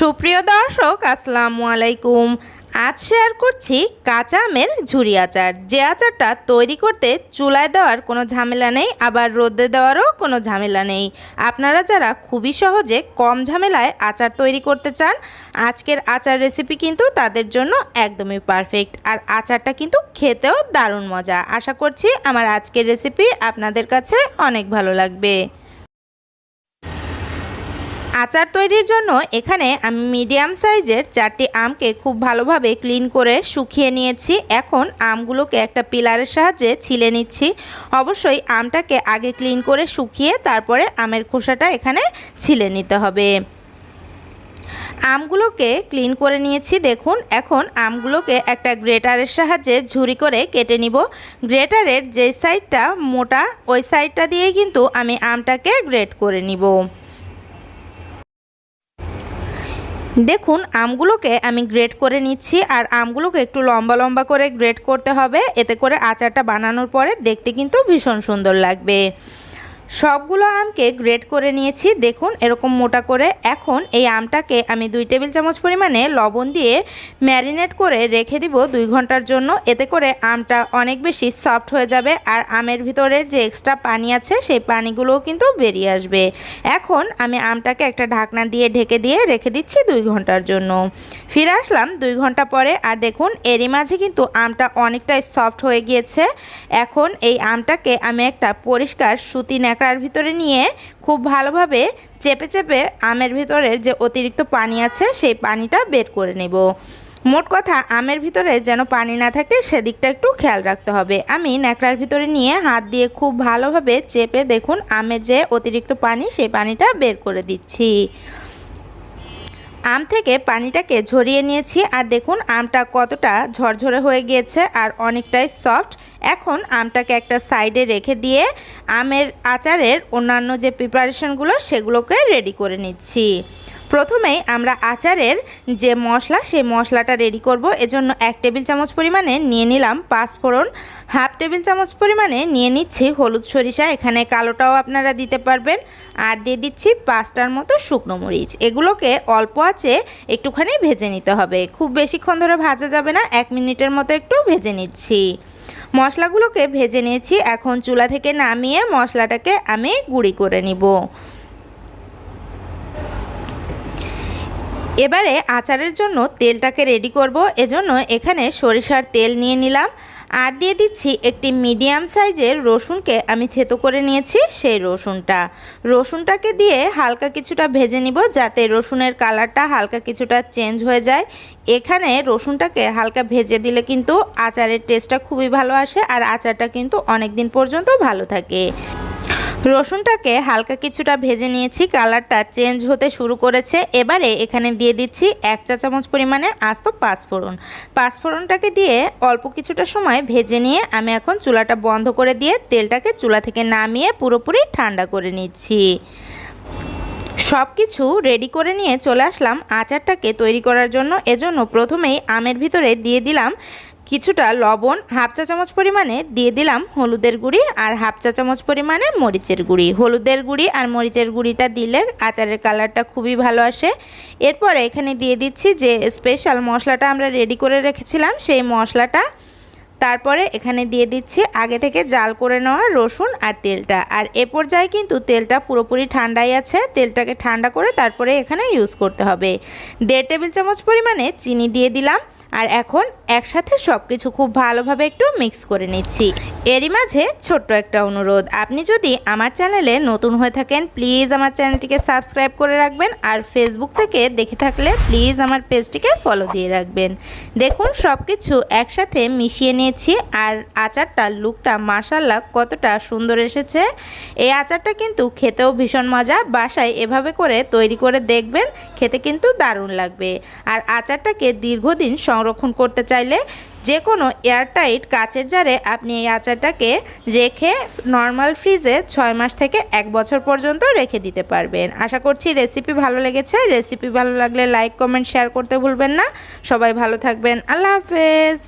সুপ্রিয় দর্শক, আসসালামু আলাইকুম। আজ শেয়ার করছি কাঁচা আমের ঝুরি আচার। যে আচারটা তৈরি করতে চুলায় দেওয়ার কোনো ঝামেলা নেই, আবার রোদে দেওয়ারও কোনো ঝামেলা নেই। আপনারা যারা খুবই সহজে কম ঝামেলায় আচার তৈরি করতে চান, আজকের আচার রেসিপি কিন্তু তাদের জন্য একদমই পারফেক্ট আর আচারটা কিন্তু খেতেও দারুণ মজা। আশা করছি আমার আজকের রেসিপি আপনাদের কাছে অনেক ভালো লাগবে। আচার তৈরির জন্য এখানে আমি মিডিয়াম সাইজের চারটি আমকে খুব ভালোভাবে ক্লিন করে শুকিয়ে নিয়েছি। এখন আমগুলোকে একটা পিলারের সাহায্যে ছিলে নিচ্ছি। অবশ্যই আমটাকে আগে ক্লিন করে শুকিয়ে তারপরে আমের খোসাটা এখানে ছিলে নিতে হবে। আমগুলোকে ক্লিন করে নিয়েছি। দেখুন, এখন আমগুলোকে একটা গ্রেটারের সাহায্যে ঝুরি করে কেটে নিব। গ্রেটারের যে সাইডটা, মোটা, ওই সাইডটা দিয়ে কিন্তু আমি আমটাকে গ্রেট করে নিব। দেখুন, আমগুলোকে আমি গ্রেট করে নিচ্ছি আর আমগুলোকে একটু লম্বা লম্বা করে গ্রেট করতে হবে। এতে করে আচারটা বানানোর পরে দেখতে কিন্তু ভীষণ সুন্দর লাগবে। সবগুলো আমকে গ্রেট করে নিয়েছি। দেখুন, এরকম মোটা করে। এখন এই আমটাকে আমি দুই টেবিল চামচ পরিমাণে লবণ দিয়ে ম্যারিনেট করে রেখে দিব দুই ঘণ্টার জন্য। এতে করে আমটা অনেক বেশি সফট হয়ে যাবে আর আমের ভিতরের যে এক্সট্রা পানি আছে, সেই পানিগুলোও কিন্তু বেরিয়ে আসবে। এখন আমি আমটাকে একটা ঢাকনা দিয়ে ঢেকে দিয়ে রেখে দিচ্ছি দুই ঘণ্টার জন্য। ফিরে আসলাম দুই ঘণ্টা পরে আর দেখুন, এরই মাঝে কিন্তু আমটা অনেকটাই সফট হয়ে গিয়েছে। এখন এই আমটাকে আমি একটা পরিষ্কার সুতি ন্যাকড়ার ভিতরে নিয়ে খুব ভালোভাবে চেপে চেপে আমের ভিতরের যে অতিরিক্ত পানি আছে, সেই পানিটা বের করে নেব। মোট কথা, আমের ভিতরে যেন পানি না থাকে, সেদিকটা একটু খেয়াল রাখতে হবে। আমি ন্যাকড়ার ভিতরে নিয়ে হাত দিয়ে খুব ভালোভাবে চেপে দেখুন আমের যে অতিরিক্ত পানি, সেই পানিটা বের করে দিচ্ছি। আম থেকে পানিটাকে ঝরিয়ে নিয়েছি আর দেখুন আমটা কতটা ঝরঝরে হয়ে গিয়েছে আর অনেকটাই সফট। এখন আমটাকে একটা সাইডে রেখে দিয়ে আমের আচারের অন্যান্য যে প্রিপারেশনগুলো সেগুলোকে রেডি করে নিচ্ছি। প্রথমেই আমরা আচারের যে মশলা, সেই মশলাটা রেডি করব। এজন্য এক টেবিল চামচ পরিমাণে নিয়ে নিলাম পাঁচফোড়ন হাফ টেবিল চামচ পরিমাণে নিয়ে নিচ্ছি হলুদ সরিষা, এখানে কালোটাও আপনারা দিতে পারবেন। আর দিয়ে দিচ্ছি পাঁচটার মতো শুকনো মরিচ। এগুলোকে অল্প আছে একটুখানি ভেজে নিতে হবে। খুব বেশিক্ষণ ধরে ভাজা যাবে না, এক মিনিটের মতো একটু ভেজে নিচ্ছি। মশলাগুলোকে ভেজে নিয়েছি। এখন চুলা থেকে নামিয়ে মশলাটাকে আমি গুঁড়ি করে নিব। এবারে আচারের জন্য তেলটাকে রেডি করব। এজন্য এখানে সরিষার তেল নিয়ে নিলাম। আর দিয়ে দিচ্ছি একটি মিডিয়াম সাইজের রসুনকে আমি থেতো করে নিয়েছি সেই রসুনটা। রসুনটাকে দিয়ে হালকা কিছুটা ভেজে নিব যাতে রসুনের কালারটা হালকা কিছুটা চেঞ্জ হয়ে যায়। এখানে রসুনটাকে হালকা ভেজে দিলে কিন্তু আচারের টেস্টটা খুবই ভালো আসে আর আচারটা কিন্তু অনেক দিন পর্যন্ত ভালো থাকে। রসুনটাকে হালকা কিছুটা ভেজে নিয়েছি, কালারটা চেঞ্জ হতে শুরু করেছে। এবারে এখানে দিয়ে দিচ্ছি এক চা চামচ পরিমাণে আস্ত পাঁচফোড়ন। পাঁচফোড়নটাকে দিয়ে অল্প কিছুটা সময় ভেজে নিয়ে আমি এখন চুলাটা বন্ধ করে দিয়ে তেলটাকে চুলা থেকে নামিয়ে পুরোপুরি ঠান্ডা করে নিচ্ছি। সব কিছু রেডি করে নিয়ে চলে আসলাম আচারটাকে তৈরি করার জন্য। এজন্য প্রথমেই আমের ভিতরে দিয়ে দিলাম কিছুটা লবণ, হাফ চা চামচ পরিমাণে দিয়ে দিলাম হলুদের গুঁড়ি আর হাফ চা চামচ পরিমাণে মরিচের গুঁড়ি। হলুদের গুঁড়ি আর মরিচের গুঁড়িটা দিলে আচারের কালারটা খুবই ভালো আসে। এরপরে এখানে দিয়ে দিচ্ছি যে স্পেশাল মশলাটা আমরা রেডি করে রেখেছিলাম, সেই মশলাটা। তারপরে এখানে দিয়ে দিচ্ছি আগে থেকে জাল করে নেওয়া রসুন আর তেলটা। আর এ পর্যায়ে কিন্তু তেলটা পুরোপুরি ঠান্ডাই আছে, তেলটাকে ঠান্ডা করে তারপরে এখানে ইউজ করতে হবে। দেড় টেবিল চামচ পরিমাণে চিনি দিয়ে দিলাম। আর এখন একসাথে সব কিছু খুব ভালোভাবে একটু মিক্স করে নিচ্ছি। এরই মাঝে ছোট্ট একটা অনুরোধ, আপনি যদি আমার চ্যানেলে নতুন হয়ে থাকেন প্লিজ আমার চ্যানেলটিকে সাবস্ক্রাইব করে রাখবেন আর ফেসবুক থেকে দেখে থাকলে প্লিজ আমার পেজটিকে ফলো দিয়ে রাখবেন। দেখুন সব কিছু একসাথে মিশিয়ে নিয়েছি আর আচারটার লুকটা মাসাল্লাহ কতটা সুন্দর এসেছে। এই আচারটা কিন্তু খেতেও ভীষণ মজা, বাসায় এভাবে করে তৈরি করে দেখবেন, খেতে কিন্তু দারুণ লাগবে। আর আচারটাকে দীর্ঘদিন সংরক্ষণ করতে চাইলে যে কোনো এয়ারটাইট কাচের জারে আপনি এই আচারটাকে রেখে নর্মাল ফ্রিজে ছয় মাস থেকে এক বছর পর্যন্ত রেখে দিতে পারবেন। আশা করছি রেসিপি ভালো লেগেছে। রেসিপি ভালো লাগলে লাইক, কমেন্ট, শেয়ার করতে ভুলবেন না। সবাই ভালো থাকবেন। আল্লাহ হাফেজ।